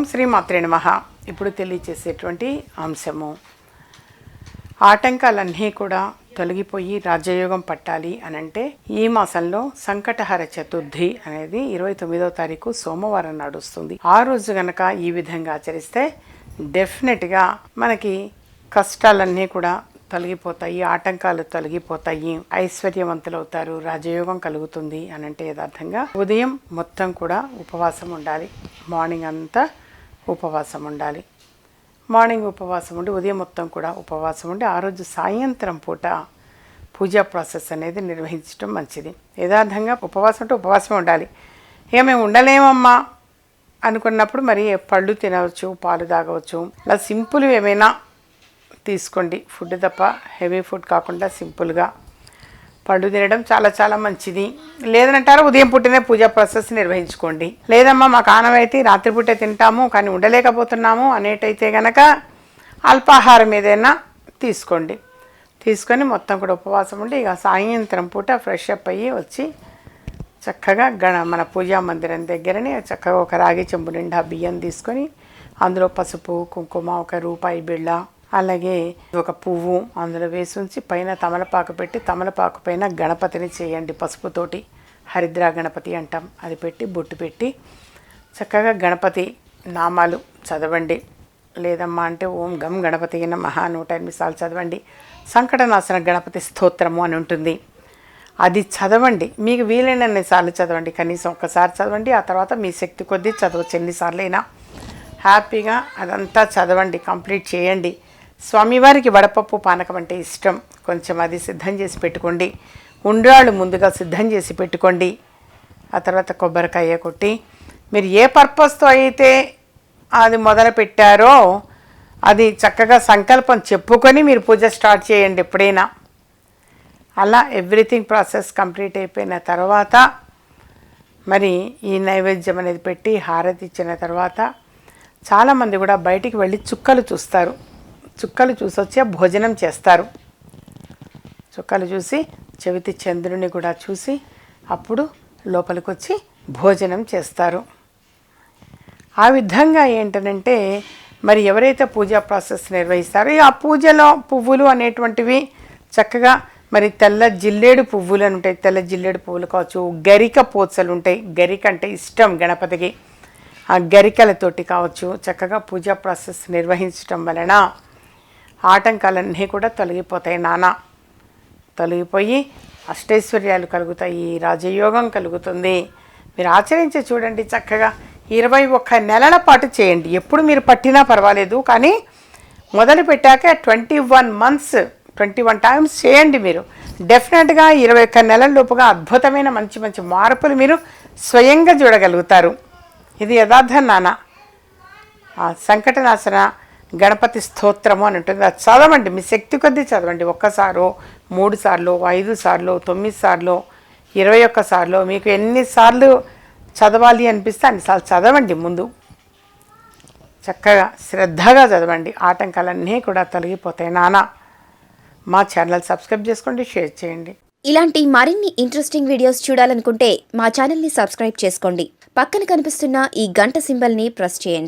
ఓం శ్రీ మాత్రే మహా ఇప్పుడు తెలియచేసేటువంటి అంశము. ఆటంకాలన్నీ కూడా తొలగిపోయి రాజయోగం పట్టాలి అని అంటే ఈ మాసంలో సంకటహర చతుర్థి అనేది ఇరవై తొమ్మిదో తారీఖు సోమవారం నడుస్తుంది ఆ రోజు గనక ఈ విధంగా ఆచరిస్తే డెఫినెట్గా మనకి కష్టాలన్నీ కూడా తొలగిపోతాయి ఆటంకాలు తొలగిపోతాయి ఐశ్వర్యవంతులు అవుతారు రాజయోగం కలుగుతుంది అనంటే యథార్థంగా ఉదయం మొత్తం కూడా ఉపవాసం ఉండాలి. మార్నింగ్ అంతా ఉపవాసం ఉండాలి. మార్నింగ్ ఉపవాసం ఉండి ఉదయం మొత్తం కూడా ఉపవాసం ఉండి ఆ రోజు సాయంత్రం పూట పూజా ప్రాసెస్ అనేది నిర్వహించడం మంచిది. యథార్థంగా ఉపవాసం అంటే ఉపవాసం ఉండాలి. ఇక మేము ఉండలేమమ్మా అనుకున్నప్పుడు మరి పళ్ళు తినవచ్చు పాలు తాగవచ్చు. ఇలా సింపుల్ ఏమైనా తీసుకోండి. ఫుడ్ తప్ప హెవీ ఫుడ్ కాకుండా సింపుల్గా పండు తినడం చాలా చాలా మంచిది. లేదంటారా ఉదయం పుట్టినే పూజా ప్రాసెస్ నిర్వహించుకోండి. లేదమ్మా మాకు ఆనమైతే రాత్రిపూటే తింటాము కానీ ఉండలేకపోతున్నాము అనేటైతే గనక అల్పాహారం ఏదైనా తీసుకోండి. తీసుకొని మొత్తం కూడా ఉపవాసం ఉండి ఇక సాయంత్రం పూట ఫ్రెష్ అప్ అయ్యి వచ్చి చక్కగా గణ మన పూజా మందిరం దగ్గరనే చక్కగా ఒక రాగి చెంబు నిండా బియ్యం తీసుకొని అందులో పసుపు కుంకుమ ఒక రూపాయి బిళ్ళ అలాగే ఒక పువ్వు అందులో వేసి ఉంచి పైన తమలపాకు పెట్టి తమలపాకు పైన గణపతిని చేయండి పసుపుతోటి. హరిద్రా గణపతి అంటాం. అది పెట్టి బొట్టు పెట్టి చక్కగా గణపతి నామాలు చదవండి. లేదమ్మా అంటే ఓం గం గణపతి మహా నూట ఎనిమిది సార్లు చదవండి. సంకటనాశన గణపతి స్తోత్రము అని ఉంటుంది. అది చదవండి. మీకు వీలైనన్ని సార్లు చదవండి. కనీసం ఒక్కసారి చదవండి. ఆ తర్వాత మీ శక్తి కొద్దీ చదవచ్చు. ఎన్నిసార్లు అయినా హ్యాపీగా అదంతా చదవండి. కంప్లీట్ చేయండి. స్వామివారికి వడపప్పు పానకం అంటే ఇష్టం. కొంచెం అది సిద్ధం చేసి పెట్టుకోండి. ఉండ్రాళ్ళు ముందుగా సిద్ధం చేసి పెట్టుకోండి. ఆ తర్వాత కొబ్బరికాయ కొట్టి మీరు ఏ పర్పస్తో అయితే అది మొదలు పెట్టారో అది చక్కగా సంకల్పం చెప్పుకొని మీరు పూజ స్టార్ట్ చేయండి ఎప్పుడైనా. అలా ఎవ్రీథింగ్ ప్రాసెస్ కంప్లీట్ అయిపోయిన తర్వాత మరి ఈ నైవేద్యం అనేది పెట్టి హారతి ఇచ్చిన తర్వాత చాలామంది కూడా బయటికి వెళ్ళి చుక్కలు చూస్తారు. చుక్కలు చూసి వచ్చే భోజనం చేస్తారు. చుక్కలు చూసి చెవితి చంద్రుని కూడా చూసి అప్పుడు లోపలికి వచ్చి భోజనం చేస్తారు. ఆ విధంగా ఏంటనంటే మరి ఎవరైతే పూజా ప్రాసెస్ నిర్వహిస్తారో ఆ పూజలో పువ్వులు అనేటువంటివి చక్కగా మరి తెల్ల జిల్లేడు పువ్వులు అని ఉంటాయి. తెల్ల జిల్లేడు పువ్వులు కావచ్చు గరిక పోచలు ఉంటాయి. గరిక అంటే ఇష్టం గణపతికి. ఆ గరికలతోటి కావచ్చు చక్కగా పూజా ప్రాసెస్ నిర్వహించటం వలన ఆటంకాలన్నీ కూడా తొలగిపోతాయి నానా. తొలగిపోయి అష్టైశ్వర్యాలు కలుగుతాయి రాజయోగం కలుగుతుంది. మీరు ఆచరించి చూడండి చక్కగా. ఇరవై ఒక్క నెలల పాటు చేయండి. ఎప్పుడు మీరు పట్టినా పర్వాలేదు కానీ మొదలు పెట్టాక twenty one months twenty one times చేయండి మీరు. డెఫినెట్గా ఇరవై ఒక్క నెలల లోపుగా అద్భుతమైన మంచి మంచి మార్పులు మీరు స్వయంగా చూడగలుగుతారు. ఇది యథార్థం నాన్న సంకటనాశన గణపతి స్తోత్రము అని ఉంటుంది. అది చదవండి. మీ శక్తి కొద్దీ చదవండి. ఒక్కసారో మూడు సార్లు ఐదు సార్లు తొమ్మిది సార్లు ఇరవై ఒక్క సార్లు మీకు ఎన్నిసార్లు చదవాలి అనిపిస్తే అన్నిసార్లు చదవండి ముందు. చక్కగా శ్రద్ధగా చదవండి. ఆటంకాలన్నీ కూడా తొలగిపోతాయి. నానా మా ఛానల్ సబ్స్క్రైబ్ చేసుకోండి షేర్ చేయండి. ఇలాంటి మరిన్ని ఇంట్రెస్టింగ్ వీడియోస్ చూడాలనుకుంటే మా ఛానల్ని సబ్స్క్రైబ్ చేసుకోండి. పక్కన కనిపిస్తున్న ఈ గంట సింబల్ని ప్రెస్ చేయండి.